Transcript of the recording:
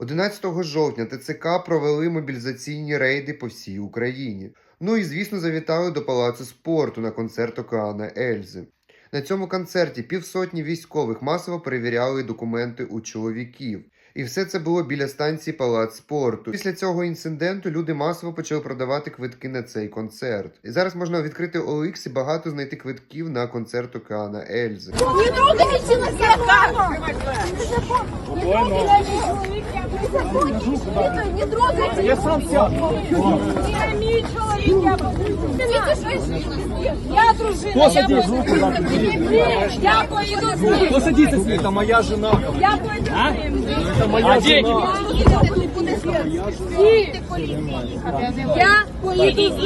11 жовтня ТЦК провели мобілізаційні рейди по всій Україні. Ну і звісно, завітали до палацу спорту на концерт Океана Ельзи. На цьому концерті півсотні військових масово перевіряли документи у чоловіків. І все це було біля станції Палац спорту. Після цього інциденту люди масово почали продавати квитки на цей концерт. І зараз можна відкрити OLX і багато знайти квитків на концерт Океана Ельзи. Не трогайте! Не трогайте! Я сам сяду. Я имею человека. Я дружина. Посадіть я на. Я поеду с ним. Моя жена. Я поеду с ним. Моя жена. Я. Я ним.